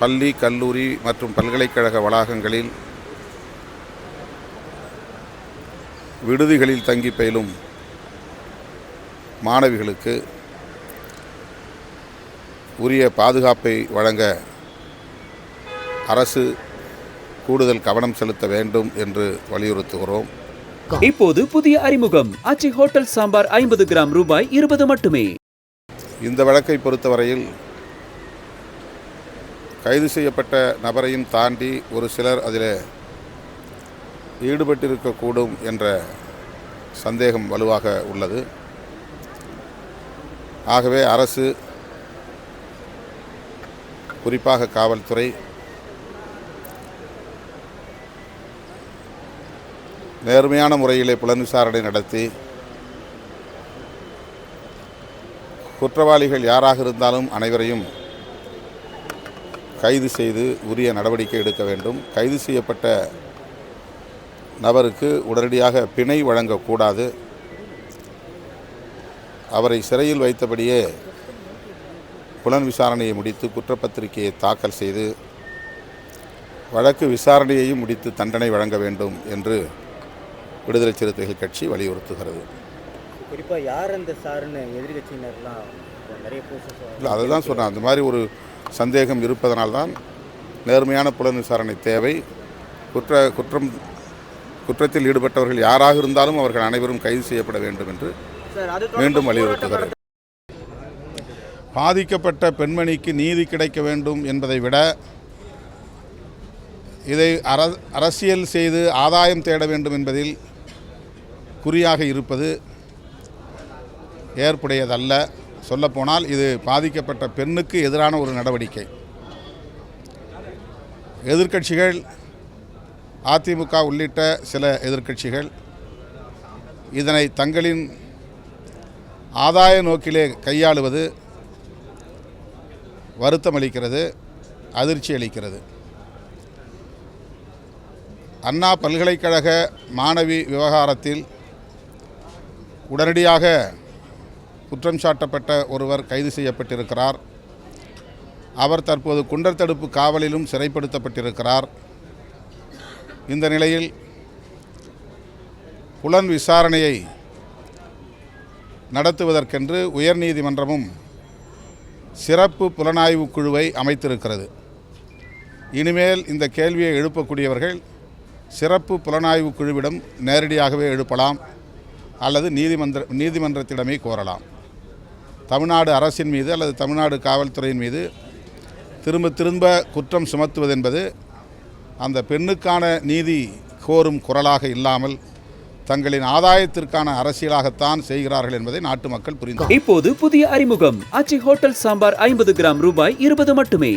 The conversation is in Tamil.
பள்ளி கல்லூரி மற்றும் பல்கலைக்கழக வளாகங்களில் விடுதிகளில் தங்கி பயிலும் மாணவிகளுக்கு உரிய பாதுகாப்பை வழங்க அரசு கூடுதல் கவனம் செலுத்த வேண்டும் என்று வலியுறுத்துகிறோம். இப்போது புதிய அறிமுகம். ஆச்சி ஹோட்டல் சாம்பார் ஐம்பது கிராம் ரூபாய் இருபது மட்டுமே. இந்த வழக்கை பொறுத்தவரையில் கைது செய்யப்பட்ட நபரையும் தாண்டி ஒரு சிலர் அதில் ஈடுபட்டிருக்கக்கூடும் என்ற சந்தேகம் வலுவாக உள்ளது. ஆகவே அரசு குறிப்பாக காவல்துறை நேர்மையான முறையிலே புலன் விசாரணை நடத்தி குற்றவாளிகள் யாராக இருந்தாலும் அனைவரையும் கைது செய்து உரிய நடவடிக்கை எடுக்க வேண்டும். கைது செய்யப்பட்ட நபருக்கு உடனடியாக பிணை வழங்கக்கூடாது. அவரை சிறையில் வைத்தபடியே புலன் விசாரணையை முடித்து குற்றப்பத்திரிகையை தாக்கல் செய்து வழக்கு விசாரணையையும் முடித்து தண்டனை வழங்க வேண்டும் என்று விடுதலை சிறுத்தைகள் கட்சி வலியுறுத்துகிறது. குறிப்பாக யார் அந்த சாருன்னு எதிர்கட்சியினர்லாம் நிறைய இல்லை அதை தான் சொன்னேன். அந்த மாதிரி ஒரு சந்தேகம் இருப்பதனால்தான் நேர்மையான புலன் விசாரணை தேவை. குற்ற குற்றம் குற்றத்தில் ஈடுபட்டவர்கள் யாராக இருந்தாலும் அவர்கள் அனைவரும் கைது செய்யப்பட வேண்டும் என்று மீண்டும் வலியுறுத்துகிறது பாதிக்கப்பட்ட பெண்மணிக்கு நீதி கிடைக்க வேண்டும் என்பதை விட இதை அர அரசியல் செய்து ஆதாயம் தேட வேண்டும் என்பதில் குறியாக இருப்பது ஏற்புடையதல்ல. சொல்லப்போனால் இது பாதிக்கப்பட்ட பெண்ணுக்கு எதிரான ஒரு நடவடிக்கை. எதிர்க்கட்சிகள் அதிமுக உள்ளிட்ட சில எதிர்க்கட்சிகள் இதனை தங்களின் ஆதாய நோக்கிலே கையாளுவது வருத்தமளிக்கிறது அதிர்ச்சி அளிக்கிறது. அண்ணா பல்கலைக்கழக மாணவி விவகாரத்தில் உடனடியாக குற்றம் சாட்டப்பட்ட ஒருவர் கைது செய்யப்பட்டிருக்கிறார். அவர் தற்போது குண்டர் தடுப்பு காவலிலும் சிறைப்படுத்தப்பட்டிருக்கிறார். இந்த நிலையில் புலன் விசாரணையை நடத்துவதற்கென்று உயர்நீதிமன்றமும் சிறப்பு புலனாய்வு குழுவை அமைத்திருக்கிறது. இனிமேல் இந்த கேள்வியை எழுப்பக்கூடியவர்கள் சிறப்பு புலனாய்வு குழுவிடம் நேரடியாகவே எழுப்பலாம் அல்லது நீதிமன்ற நீதிமன்றத்திடமே கோரலாம். தமிழ்நாடு அரசின் மீது அல்லது தமிழ்நாடு காவல்துறையின் மீது திரும்ப திரும்ப குற்றம் சுமத்துவது என்பது அந்த பெண்ணுக்கான நீதி கோரும் குரலாக இல்லாமல் தங்களின் ஆதாயத்திற்கான அரசியலாகத்தான் செய்கிறார்கள் என்பதை நாட்டு மக்கள் புரிந்து இப்போது புதிய அறிமுகம். அச்சி ஹோட்டல் சாம்பார் ஐம்பது கிராம் ரூபாய் இருபது மட்டுமே.